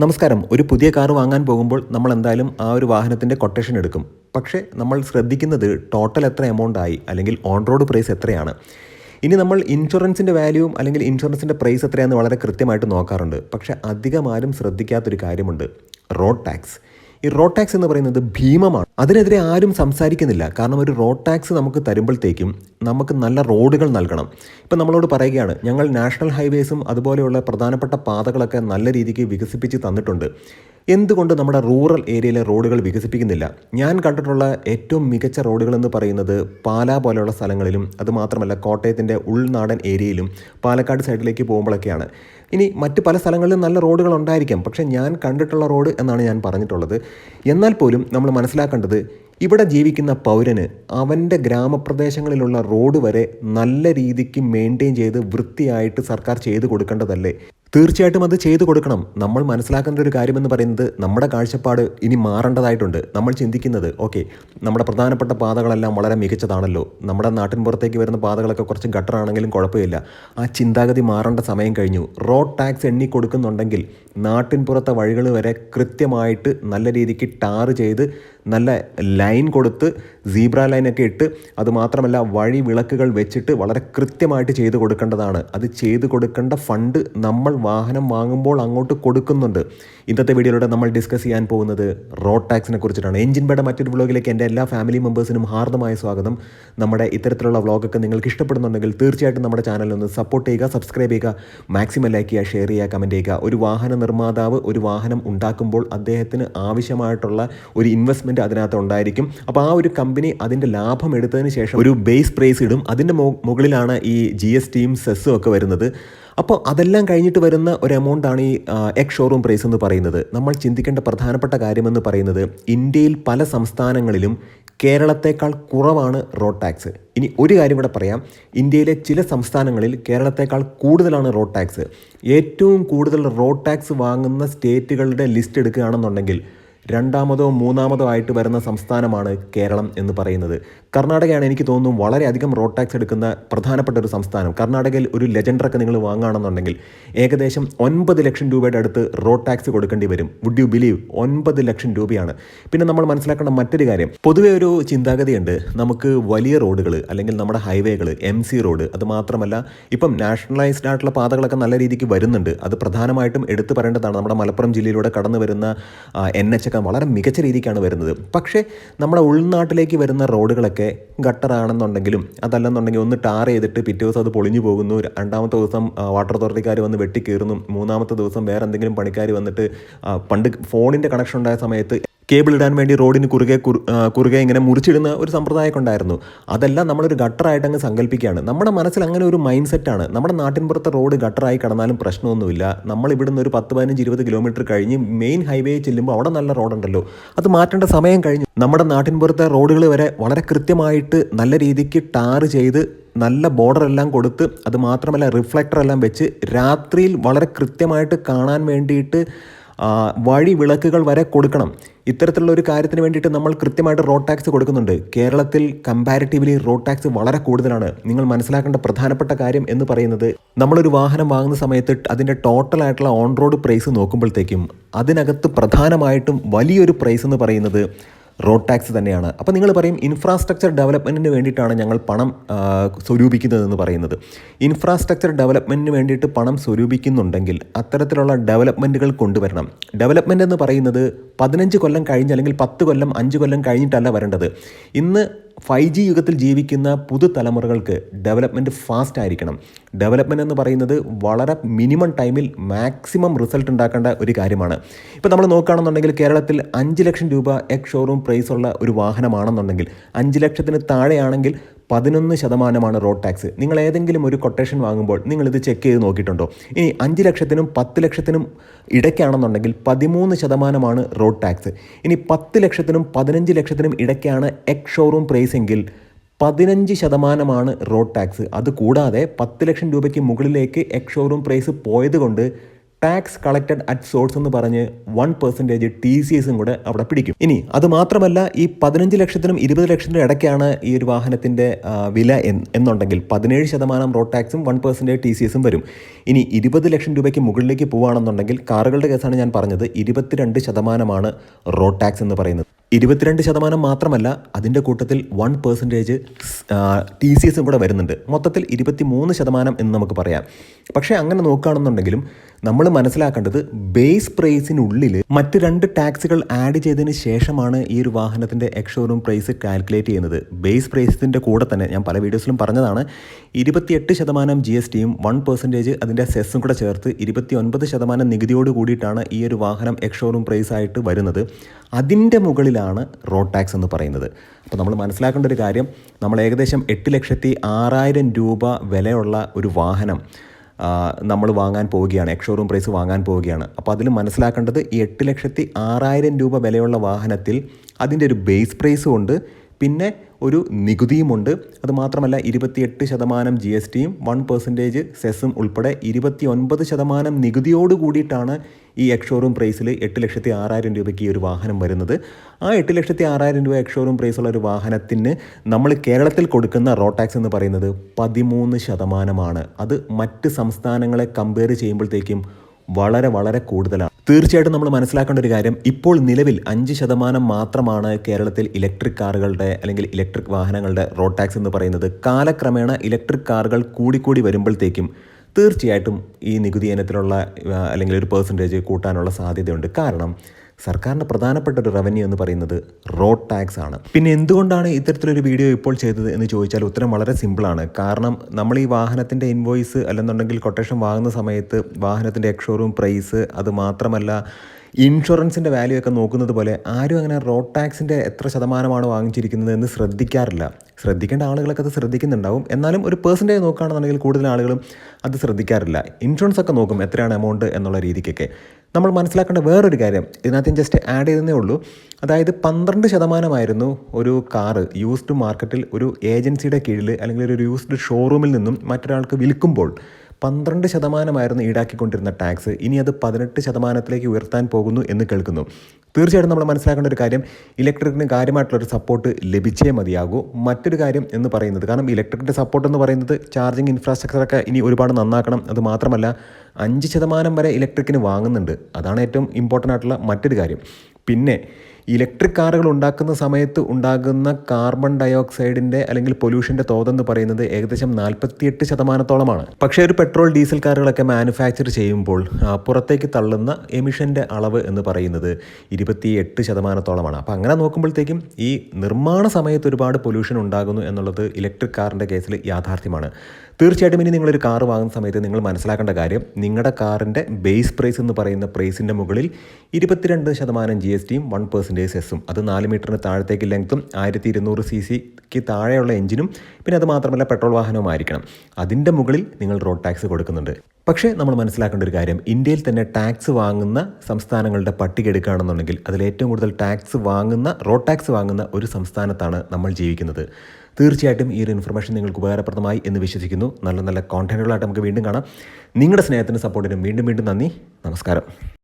നമസ്കാരം. ഒരു പുതിയ കാർ വാങ്ങാൻ പോകുമ്പോൾ നമ്മൾ എന്തായാലും ആ ഒരു വാഹനത്തിന്റെ കൊട്ടേഷൻ എടുക്കും. പക്ഷേ നമ്മൾ ശ്രദ്ധിക്കുന്നത് ടോട്ടൽ എത്ര എമൗണ്ട് ആയി അല്ലെങ്കിൽ ഓൺ റോഡ് പ്രൈസ് എത്രയാണ്. ഇനി നമ്മൾ ഇൻഷുറൻസിന്റെ വാല്യൂവും അല്ലെങ്കിൽ ഇൻഷുറൻസിന്റെ പ്രൈസ് എത്രയാണെന്ന് വളരെ കൃത്യമായിട്ട് നോക്കാറുണ്ട്. പക്ഷേ അധികം ആരും ശ്രദ്ധിക്കാത്തൊരു കാര്യമുണ്ട്. റോഡ് ടാക്സ് ഈ റോഡ് ടാക്സ് എന്ന് പറയുന്നത് ഭീമമാണ്. അതിനെതിരെ ആരും സംസാരിക്കുന്നില്ല. കാരണം ഒരു റോഡ് ടാക്സ് നമുക്ക് തരുമ്പോഴത്തേക്കും നമുക്ക് നല്ല റോഡുകൾ നൽകണം. ഇപ്പം നമ്മളോട് പറയുകയാണ് ഞങ്ങൾ നാഷണൽ ഹൈവേസും അതുപോലെയുള്ള പ്രധാനപ്പെട്ട പാതകളൊക്കെ നല്ല രീതിക്ക് വികസിപ്പിച്ച് തന്നിട്ടുണ്ട്. എന്തുകൊണ്ട് നമ്മുടെ റൂറൽ ഏരിയയിലെ റോഡുകൾ വികസിപ്പിക്കുന്നില്ല? ഞാൻ കണ്ടിട്ടുള്ള ഏറ്റവും മികച്ച റോഡുകൾ എന്ന് പറയുന്നത് പാലാ പോലെയുള്ള സ്ഥലങ്ങളിലും അതുമാത്രമല്ല കോട്ടയത്തിന്റെ ഉൾനാടൻ ഏരിയയിലും പാലക്കാട് സൈഡിലേക്ക് പോകുമ്പോഴൊക്കെയാണ്. ഇനി മറ്റ് പല സ്ഥലങ്ങളിലും നല്ല റോഡുകൾ ഉണ്ടായിരിക്കാം പക്ഷേ ഞാൻ കണ്ടിട്ടുള്ള റോഡ് എന്നാണ് ഞാൻ പറഞ്ഞിട്ടുള്ളത്. എന്നാൽ പോലും നമ്മൾ മനസ്സിലാക്കേണ്ടത് ഇവിടെ ജീവിക്കുന്ന പൗരന് അവന്റെ ഗ്രാമപ്രദേശങ്ങളിലുള്ള റോഡ് വരെ നല്ല രീതിക്ക് മെയിന്റെയിൻ ചെയ്ത് വൃത്തിയായിട്ട് സർക്കാർ ചെയ്തു കൊടുക്കേണ്ടതല്ലേ? തീർച്ചയായിട്ടും അത് ചെയ്തു കൊടുക്കണം. നമ്മൾ മനസ്സിലാക്കേണ്ട ഒരു കാര്യമെന്ന് പറയുന്നത് നമ്മുടെ കാഴ്ചപ്പാട് ഇനി മാറേണ്ടതായിട്ടുണ്ട്. നമ്മൾ ചിന്തിക്കുന്നത് ഓക്കെ നമ്മുടെ പ്രധാനപ്പെട്ട പാതകളെല്ലാം വളരെ മികച്ചതാണല്ലോ. നമ്മുടെ നാട്ടിൻ പുറത്തേക്ക് വരുന്ന പാതകളൊക്കെ കുറച്ച് ഗട്ടറാണെങ്കിലും കുഴപ്പമില്ല. ആ ചിന്താഗതി മാറേണ്ട സമയം കഴിഞ്ഞു. റോഡ് ടാക്സ് എണ്ണി കൊടുക്കുന്നുണ്ടെങ്കിൽ നാട്ടിൻ പുറത്തെ വഴികൾ വരെ കൃത്യമായിട്ട് നല്ല രീതിക്ക് ടാർ ചെയ്ത് നല്ല ലൈൻ കൊടുത്ത് സീബ്ര ലൈനൊക്കെ ഇട്ട് അതുമാത്രമല്ല വഴി വിളക്കുകൾ വെച്ചിട്ട് വളരെ കൃത്യമായിട്ട് ചെയ്തു കൊടുക്കേണ്ടതാണ്. അത് ചെയ്തു കൊടുക്കേണ്ട ഫണ്ട് നമ്മൾ വാഹനം വാങ്ങുമ്പോൾ അങ്ങോട്ട് കൊടുക്കുന്നുണ്ട്. ഇന്നത്തെ വീഡിയോയിലൂടെ നമ്മൾ ഡിസ്കസ് ചെയ്യാൻ പോകുന്നത് റോഡ് ടാക്സിനെ കുറിച്ചിട്ടാണ്. എഞ്ചിൻ ബേയുടെ മറ്റൊരു വ്ളോഗിലേക്ക് എന്റെ എല്ലാ ഫാമിലി മെമ്പേഴ്സിനും ഹാർദമായ സ്വാഗതം. നമ്മുടെ ഇത്തരത്തിലുള്ള വ്ളോഗൊക്കെ നിങ്ങൾക്ക് ഇഷ്ടപ്പെടുന്നുണ്ടെങ്കിൽ തീർച്ചയായിട്ടും നമ്മുടെ ചാനൽ ഒന്ന് സപ്പോർട്ട് ചെയ്യുക സബ്സ്ക്രൈബ് ചെയ്യുക മാക്സിമം ലൈക്ക് ചെയ്യുക ഷെയർ ചെയ്യുക കമന്റ് ചെയ്യുക. ഒരു വാഹന നിർമ്മാതാവ് ഒരു വാഹനം ഉണ്ടാക്കുമ്പോൾ അദ്ദേഹത്തിന് ആവശ്യമായിട്ടുള്ള ഒരു ഇൻവെസ്റ്റ്മെന്റ് അതിനകത്ത് ഉണ്ടായിരിക്കും. അപ്പോൾ ആ ഒരു കമ്പനി അതിന്റെ ലാഭം എടുത്തതിന് ശേഷം ഒരു ബേസ് പ്രൈസ് ഇടും. അതിന്റെ മുകളിലാണ് ഈ ജി എസ് ടിയും സെസ്സും ഒക്കെ വരുന്നത്. അപ്പോൾ അതെല്ലാം കഴിഞ്ഞിട്ട് വരുന്ന ഒരു എമൗണ്ടാണ് ഈ എക്സ് ഷോറൂം പ്രൈസ് എന്ന് പറയുന്നത്. നമ്മൾ ചിന്തിക്കേണ്ട പ്രധാനപ്പെട്ട കാര്യമെന്ന് പറയുന്നത് ഇന്ത്യയിൽ പല സംസ്ഥാനങ്ങളിലും കേരളത്തേക്കാൾ കുറവാണ് റോഡ് ടാക്സ് ഇനി ഒരു കാര്യം കൂടെ പറയാം. ഇന്ത്യയിലെ ചില സംസ്ഥാനങ്ങളിൽ കേരളത്തേക്കാൾ കൂടുതലാണ് റോഡ് ടാക്സ് ഏറ്റവും കൂടുതൽ റോഡ് ടാക്സ് വാങ്ങുന്ന സ്റ്റേറ്റുകളുടെ ലിസ്റ്റ് എടുക്കുകയാണെന്നുണ്ടെങ്കിൽ രണ്ടാമതോ മൂന്നാമതോ ആയിട്ട് വരുന്ന സംസ്ഥാനമാണ് കേരളം എന്ന് പറയുന്നത്. കർണാടകയാണ് എനിക്ക് തോന്നുന്നു വളരെയധികം റോഡ് ടാക്സ് എടുക്കുന്ന പ്രധാനപ്പെട്ട ഒരു സംസ്ഥാനം. കർണാടകയിൽ ഒരു ലെജൻഡറൊക്കെ നിങ്ങൾ വാങ്ങുകയാണെന്നുണ്ടെങ്കിൽ ഏകദേശം ഒൻപത് ലക്ഷം രൂപയുടെ അടുത്ത് റോഡ് ടാക്സ് കൊടുക്കേണ്ടി വരും. വുഡ് യു ബിലീവ് ഒൻപത് ലക്ഷം രൂപയാണ്. പിന്നെ നമ്മൾ മനസ്സിലാക്കേണ്ട മറ്റൊരു കാര്യം. പൊതുവേ ഒരു ചിന്താഗതിയുണ്ട്. നമുക്ക് വലിയ റോഡുകൾ അല്ലെങ്കിൽ നമ്മുടെ ഹൈവേകൾ എം സി റോഡ് അത് മാത്രമല്ല ഇപ്പം നാഷണലൈസ്ഡ് ആയിട്ടുള്ള പാതകളൊക്കെ നല്ല രീതിക്ക് വരുന്നുണ്ട്. അത് പ്രധാനമായിട്ടും എടുത്തു പറയേണ്ടതാണ് നമ്മുടെ മലപ്പുറം ജില്ലയിലൂടെ കടന്നു വരുന്ന എൻ എച്ച് ഒക്കെ വളരെ മികച്ച രീതിക്കാണ് വരുന്നത്. പക്ഷേ നമ്മുടെ ഉൾനാട്ടിലേക്ക് വരുന്ന റോഡുകളൊക്കെ ഗട്ടറാണെന്നുണ്ടെങ്കിലും അതല്ലെന്നുണ്ടെങ്കിൽ ഒന്ന് ടാർ ചെയ്തിട്ട് പിറ്റേ ദിവസം അത് പൊളിഞ്ഞു പോകുന്നു. രണ്ടാമത്തെ ദിവസം വാട്ടർ അതോറിറ്റിക്കാർ വന്ന് വെട്ടിക്കീറുന്നു. മൂന്നാമത്തെ ദിവസം വേറെ എന്തെങ്കിലും പണിക്കാർ വന്നിട്ട് പണ്ട് ഫോണിന്റെ കണക്ഷൻ ഉണ്ടായ സമയത്ത് കേബിൾ ഇടാൻ വേണ്ടി റോഡിന് കുറുകെ കുറുകെ ഇങ്ങനെ മുറിച്ചിടുന്ന ഒരു സമ്പ്രദായമൊക്കെ ഉണ്ടായിരുന്നു അതെല്ലാം നമ്മളൊരു ഗട്ടറായിട്ട് അങ്ങ് സങ്കല്പിക്കുകയാണ്. നമ്മുടെ മനസ്സിൽ അങ്ങനെ ഒരു മൈൻഡ് സെറ്റാണ് നമ്മുടെ നാട്ടിൻപുറത്തെ റോഡ് ഗട്ടറായി കടന്നാലും പ്രശ്നമൊന്നുമില്ല. നമ്മൾ ഇവിടുന്ന് ഒരു പത്ത് പതിനഞ്ച് ഇരുപത് കിലോമീറ്റർ കഴിഞ്ഞ് മെയിൻ ഹൈവേ ചെല്ലുമ്പോൾ അവിടെ നല്ല റോഡുണ്ടല്ലോ. അത് മാറ്റേണ്ട സമയം കഴിഞ്ഞു. നമ്മുടെ നാട്ടിൻപുറത്തെ റോഡുകൾ വരെ വളരെ കൃത്യമായിട്ട് നല്ല രീതിക്ക് ടാർ ചെയ്ത് നല്ല ബോർഡർ എല്ലാം കൊടുത്ത് അത് മാത്രമല്ല റിഫ്ലക്ടർ എല്ലാം വെച്ച് രാത്രിയിൽ വളരെ കൃത്യമായിട്ട് കാണാൻ വേണ്ടിയിട്ട് വഴി വിളക്കുകൾ വരെ കൊടുക്കണം. ഇത്തരത്തിലുള്ള ഒരു കാര്യത്തിന് വേണ്ടിയിട്ട് നമ്മൾ കൃത്യമായിട്ട് റോഡ് ടാക്സ് കൊടുക്കുന്നുണ്ട്. കേരളത്തിൽ കമ്പാരിറ്റീവ്ലി റോഡ് ടാക്സ് വളരെ കൂടുതലാണ്. നിങ്ങൾ മനസ്സിലാക്കേണ്ട പ്രധാനപ്പെട്ട കാര്യം എന്ന് പറയുന്നത് നമ്മളൊരു വാഹനം വാങ്ങുന്ന സമയത്ത് അതിന്റെ ടോട്ടൽ ആയിട്ടുള്ള ഓൺ റോഡ് പ്രൈസ് നോക്കുമ്പോഴത്തേക്കും അതിനകത്ത് പ്രധാനമായിട്ടും വലിയൊരു പ്രൈസ് എന്ന് പറയുന്നത് റോഡ് ടാക്സ് തന്നെയാണ്. അപ്പോൾ നിങ്ങൾ പറയും ഇൻഫ്രാസ്ട്രക്ചർ ഡെവലപ്മെന്റിന് വേണ്ടിയിട്ടാണ് ഞങ്ങൾ പണം സ്വരൂപിക്കുന്നതെന്ന് പറയുന്നത്. ഇൻഫ്രാസ്ട്രക്ചർ ഡെവലപ്മെന്റിന് വേണ്ടിയിട്ട് പണം സ്വരൂപിക്കുന്നുണ്ടെങ്കിൽ അത്തരത്തിലുള്ള ഡെവലപ്മെന്റുകൾ കൊണ്ടുവരണം. ഡെവലപ്മെന്റ് എന്ന് പറയുന്നത് പതിനഞ്ച് കൊല്ലം കഴിഞ്ഞ് അല്ലെങ്കിൽ പത്ത് കൊല്ലം അഞ്ച് കൊല്ലം കഴിഞ്ഞിട്ടല്ല വരേണ്ടത്. ഇന്ന് ഫൈവ് ജി യുഗത്തിൽ ജീവിക്കുന്ന പുതുതലമുറകൾക്ക് ഡെവലപ്മെന്റ് ഫാസ്റ്റ് ആയിരിക്കണം. ഡെവലപ്മെന്റ് എന്ന് പറയുന്നത് വളരെ മിനിമം ടൈമിൽ മാക്സിമം റിസൾട്ട് ഉണ്ടാക്കേണ്ട ഒരു കാര്യമാണ്. ഇപ്പോൾ നമ്മൾ നോക്കുകയാണെന്നുണ്ടെങ്കിൽ കേരളത്തിൽ അഞ്ച് ലക്ഷം രൂപ എക്സ് ഷോറൂം പ്രൈസുള്ള ഒരു വാഹനമാണെന്നുണ്ടെങ്കിൽ അഞ്ച് ലക്ഷത്തിന് താഴെയാണെങ്കിൽ പതിനൊന്ന് ശതമാനമാണ് റോഡ് ടാക്സ്. നിങ്ങൾ ഏതെങ്കിലും ഒരു കൊട്ടേഷൻ വാങ്ങുമ്പോൾ നിങ്ങൾ ഇത് ചെക്ക് ചെയ്ത് നോക്കിയിട്ടുണ്ടോ? ഇനി അഞ്ച് ലക്ഷത്തിനും പത്ത് ലക്ഷത്തിനും ഇടയ്ക്കാണെന്നുണ്ടെങ്കിൽ പതിമൂന്ന് ശതമാനമാണ് റോഡ് ടാക്സ്. ഇനി പത്ത് ലക്ഷത്തിനും പതിനഞ്ച് ലക്ഷത്തിനും ഇടയ്ക്കാണ് എക്സ് ഷോറൂം പ്രൈസ് എങ്കിൽ പതിനഞ്ച് ശതമാനമാണ് റോഡ് ടാക്സ്. അത് കൂടാതെ പത്ത് ലക്ഷം രൂപയ്ക്ക് മുകളിലേക്ക് എക്സ് ഷോറൂം പ്രൈസ് പോയത് കൊണ്ട് ടാക്സ് കളക്റ്റഡ് അറ്റ് സോഴ്സ് എന്ന് പറഞ്ഞ് വൺ പെർസെന്റേജ് ടി സി എസും കൂടെ അവിടെ പിടിക്കും. ഇനി അത് മാത്രമല്ല ഈ പതിനഞ്ച് ലക്ഷത്തിനും ഇരുപത് ലക്ഷത്തിനും ഇടയ്ക്കാണ് ഈ ഒരു വാഹനത്തിന്റെ വില എന്നുണ്ടെങ്കിൽ പതിനേഴ് ശതമാനം റോഡ് ടാക്സും വൺ പെർസെന്റേജ് ടി സി എസും വരും. ഇനി ഇരുപത് ലക്ഷം രൂപയ്ക്ക് മുകളിലേക്ക് പോവുകയാണെന്നുണ്ടെങ്കിൽ കാറുകളുടെ കേസാണ് ഞാൻ പറഞ്ഞത് ഇരുപത്തിരണ്ട് ശതമാനമാണ് റോഡ് ടാക്സ് എന്ന് പറയുന്നത്. ഇരുപത്തിരണ്ട് ശതമാനം മാത്രമല്ല അതിന്റെ കൂട്ടത്തിൽ വൺ പെർസെന്റേജ് ടി സി എസും കൂടെ വരുന്നുണ്ട്. മൊത്തത്തിൽ ഇരുപത്തി മൂന്ന് ശതമാനം എന്ന് നമുക്ക് പറയാം. പക്ഷേ അങ്ങനെ നോക്കുകയാണെന്നുണ്ടെങ്കിലും നമ്മൾ മനസ്സിലാക്കേണ്ടത് ബേസ് പ്രൈസിനുള്ളിൽ മറ്റ് രണ്ട് ടാക്സുകൾ ആഡ് ചെയ്തതിന് ശേഷമാണ് ഈ ഒരു വാഹനത്തിന്റെ എക്സ് പ്രൈസ് കാൽക്കുലേറ്റ് ചെയ്യുന്നത്. ബേസ് പ്രൈസിന്റെ കൂടെ തന്നെ ഞാൻ പല വീഡിയോസിലും പറഞ്ഞതാണ്. ഇരുപത്തിയെട്ട് ശതമാനം ജി എസ് ടിയും വൺ പെർസെന്റേജ് അതിന്റെ സെസ്സും കൂടെ ചേർത്ത് ഇരുപത്തി ഒൻപത് ശതമാനം നികുതിയോട് കൂടിയിട്ടാണ് ഈ ഒരു വാഹനം എക്സ് പ്രൈസ് ആയിട്ട് വരുന്നത്. അതിന്റെ മുകളിലാണ് റോഡ് ടാക്സ് എന്ന് പറയുന്നത്. അപ്പോൾ നമ്മൾ മനസ്സിലാക്കേണ്ട ഒരു കാര്യം നമ്മൾ ഏകദേശം എട്ട് ലക്ഷത്തി ആറായിരം രൂപ വിലയുള്ള ഒരു വാഹനം നമ്മൾ വാങ്ങാൻ പോവുകയാണ് എക്സ് പ്രൈസ് വാങ്ങാൻ പോവുകയാണ്. അപ്പോൾ അതിൽ മനസ്സിലാക്കേണ്ടത് ഈ എട്ട് ലക്ഷത്തി ആറായിരം രൂപ വിലയുള്ള വാഹനത്തിൽ അതിന്റെ ഒരു ബേസ് പ്രൈസും ഉണ്ട്. പിന്നെ ഒരു നികുതിയുമുണ്ട്. അത് മാത്രമല്ല ഇരുപത്തിയെട്ട് ശതമാനം ജി എസ് ടിയും വൺ പെർസെന്റേജ് സെസ്സും ഉൾപ്പെടെ ഇരുപത്തി ഒൻപത് ശതമാനം നികുതിയോട് കൂടിയിട്ടാണ് ഈ എക്ഷോറൂം പ്രൈസിൽ എട്ട് ലക്ഷത്തി ആറായിരം രൂപയ്ക്ക് ഈ ഒരു വാഹനം വരുന്നത്. ആ എട്ട് ലക്ഷത്തി ആറായിരം രൂപ എക്ഷോറൂം പ്രൈസുള്ള ഒരു വാഹനത്തിന് നമ്മൾ കേരളത്തിൽ കൊടുക്കുന്ന റോഡ് ടാക്സ് എന്ന് പറയുന്നത് പതിമൂന്ന് ശതമാനമാണ്. അത് മറ്റ് സംസ്ഥാനങ്ങളെ കമ്പയർ ചെയ്യുമ്പോഴത്തേക്കും വളരെ വളരെ കൂടുതലാണ്. തീർച്ചയായിട്ടും നമ്മൾ മനസ്സിലാക്കേണ്ട ഒരു കാര്യം ഇപ്പോൾ നിലവിൽ അഞ്ച് ശതമാനം മാത്രമാണ് കേരളത്തിൽ ഇലക്ട്രിക് കാറുകളുടെ അല്ലെങ്കിൽ ഇലക്ട്രിക് വാഹനങ്ങളുടെ റോഡ് ടാക്സ് എന്ന് പറയുന്നത്. കാലക്രമേണ ഇലക്ട്രിക് കാറുകൾ കൂടിക്കൂടി വരുമ്പോഴത്തേക്കും തീർച്ചയായിട്ടും ഈ നികുതി ഇനത്തിലുള്ള അല്ലെങ്കിൽ ഒരു പെർസെന്റേജ് കൂട്ടാനുള്ള സാധ്യതയുണ്ട്. കാരണം സർക്കാരിന്റെ പ്രധാനപ്പെട്ട ഒരു റവന്യൂ എന്ന് പറയുന്നത് റോഡ് ടാക്സ് ആണ്. പിന്നെ എന്തുകൊണ്ടാണ് ഇത്തരത്തിലൊരു വീഡിയോ ഇപ്പോൾ ചെയ്തത് എന്ന് ചോദിച്ചാൽ ഉത്തരം വളരെ സിമ്പിളാണ് കാരണം നമ്മൾ ഈ വാഹനത്തിന്റെ ഇൻവോയ്സ് അല്ലെന്നുണ്ടെങ്കിൽ കൊട്ടേഷൻ വാങ്ങുന്ന സമയത്ത് വാഹനത്തിന്റെ എക്സ്ഷോറൂം പ്രൈസ് അത് മാത്രമല്ല ഇൻഷുറൻസിന്റെ വാല്യൂ ഒക്കെ നോക്കുന്നത് പോലെ ആരും അങ്ങനെ റോഡ് ടാക്സിന്റെ എത്ര ശതമാനമാണ് വാങ്ങിച്ചിരിക്കുന്നത് എന്ന് ശ്രദ്ധിക്കാറില്ല. ശ്രദ്ധിക്കേണ്ട ആളുകളൊക്കെ അത് ശ്രദ്ധിക്കുന്നുണ്ടാവും. എന്നാലും ഒരു പേഴ്സന്റേജ് നോക്കുകയാണെന്നുണ്ടെങ്കിൽ കൂടുതൽ ആളുകളും അത് ശ്രദ്ധിക്കാറില്ല. ഇൻഷുറൻസ് ഒക്കെ നോക്കും എത്രയാണ് എമൗണ്ട് എന്നുള്ള രീതിക്കൊക്കെ. നമ്മൾ മനസ്സിലാക്കേണ്ട വേറൊരു കാര്യം ഇതിനകത്ത് ജസ്റ്റ് ആഡ് ചെയ്തതേ ഉള്ളൂ. അതായത് പന്ത്രണ്ട് ശതമാനമായിരുന്നു ഒരു കാറ് യൂസ്ഡ് മാർക്കറ്റിൽ ഒരു ഏജൻസിയുടെ കീഴിൽ അല്ലെങ്കിൽ ഒരു യൂസ്ഡ് ഷോറൂമിൽ നിന്നും മറ്റൊരാൾക്ക് വിൽക്കുമ്പോൾ പന്ത്രണ്ട് ശതമാനമായിരുന്നു ഈടാക്കിക്കൊണ്ടിരുന്ന ടാക്സ്. ഇനി അത് പതിനെട്ട് ശതമാനത്തിലേക്ക് ഉയർത്താൻ പോകുന്നു എന്ന് കേൾക്കുന്നു. തീർച്ചയായിട്ടും നമ്മൾ മനസ്സിലാക്കേണ്ട ഒരു കാര്യം ഇലക്ട്രിക്കിന് കാര്യമായിട്ടുള്ളൊരു സപ്പോർട്ട് ലഭിച്ചേ മതിയാകൂ. മറ്റൊരു കാര്യം എന്ന് പറയുന്നത് കാരണം ഇലക്ട്രിക്കിന്റെ സപ്പോർട്ട് എന്ന് പറയുന്നത് ചാർജിങ് ഇൻഫ്രാസ്ട്രക്ചറൊക്കെ ഇനി ഒരുപാട് നന്നാക്കണം. അത് മാത്രമല്ല അഞ്ച് ശതമാനം വരെ ഇലക്ട്രിക്കിന് വാങ്ങുന്നുണ്ട്. അതാണ് ഏറ്റവും ഇമ്പോർട്ടന്റ് ആയിട്ടുള്ള മറ്റൊരു കാര്യം. പിന്നെ ഇലക്ട്രിക് കാറുകൾ ഉണ്ടാക്കുന്ന സമയത്ത് ഉണ്ടാകുന്ന കാർബൺ ഡയോക്സൈഡിന്റെ അല്ലെങ്കിൽ പൊല്യൂഷന്റെ തോതെന്ന് പറയുന്നത് ഏകദേശം നാൽപ്പത്തിയെട്ട് ശതമാനത്തോളമാണ്. പക്ഷേ ഒരു പെട്രോൾ ഡീസൽ കാറുകളൊക്കെ മാനുഫാക്ചർ ചെയ്യുമ്പോൾ പുറത്തേക്ക് തള്ളുന്ന എമിഷന്റെ അളവ് എന്ന് പറയുന്നത് ഇരുപത്തി എട്ട് ശതമാനത്തോളമാണ്. അപ്പോൾ അങ്ങനെ നോക്കുമ്പോഴത്തേക്കും ഈ നിർമ്മാണ സമയത്ത് ഒരുപാട് പൊല്യൂഷൻ ഉണ്ടാകുന്നു എന്നുള്ളത് ഇലക്ട്രിക് കാറിന്റെ കേസിൽ യാഥാർത്ഥ്യമാണ്. തീർച്ചയായിട്ടും ഇനി നിങ്ങളൊരു കാർ വാങ്ങുന്ന സമയത്ത് നിങ്ങൾ മനസ്സിലാക്കേണ്ട കാര്യം നിങ്ങളുടെ കാറിന്റെ ബേസ് പ്രൈസ് എന്ന് പറയുന്ന പ്രൈസിന്റെ മുകളിൽ ഇരുപത്തിരണ്ട് ശതമാനം ജി എസ് ടിയും വൺ പെർസെന്റേജ് എസ്സും അത് നാല് മീറ്ററിന് താഴത്തേക്ക് ലെങ്ത്തും ആയിരത്തി ഇരുന്നൂറ് സി സിക്ക് താഴെയുള്ള എഞ്ചിനും പിന്നെ അത് മാത്രമല്ല പെട്രോൾ വാഹനവുമായിരിക്കണം അതിന്റെ മുകളിൽ നിങ്ങൾ റോഡ് ടാക്സ് കൊടുക്കുന്നുണ്ട്. പക്ഷേ നമ്മൾ മനസ്സിലാക്കേണ്ട ഒരു കാര്യം ഇന്ത്യയിൽ തന്നെ ടാക്സ് വാങ്ങുന്ന സംസ്ഥാനങ്ങളുടെ പട്ടിക എടുക്കുകയാണെന്നുണ്ടെങ്കിൽ അതിൽ ഏറ്റവും കൂടുതൽ ടാക്സ് വാങ്ങുന്ന റോഡ് ടാക്സ് വാങ്ങുന്ന ഒരു സംസ്ഥാനത്താണ് നമ്മൾ ജീവിക്കുന്നത്. തീർച്ചയായിട്ടും ഈ ഒരു ഇൻഫർമേഷൻ നിങ്ങൾക്ക് ഉപകാരപ്രദമായി എന്ന് വിശ്വസിക്കുന്നു. നല്ല നല്ല കോണ്ടന്റുകളായിട്ട് നമുക്ക് വീണ്ടും കാണാം. നിങ്ങളുടെ സ്നേഹത്തിനും സപ്പോർട്ടിനും വീണ്ടും വീണ്ടും നന്ദി. നമസ്കാരം.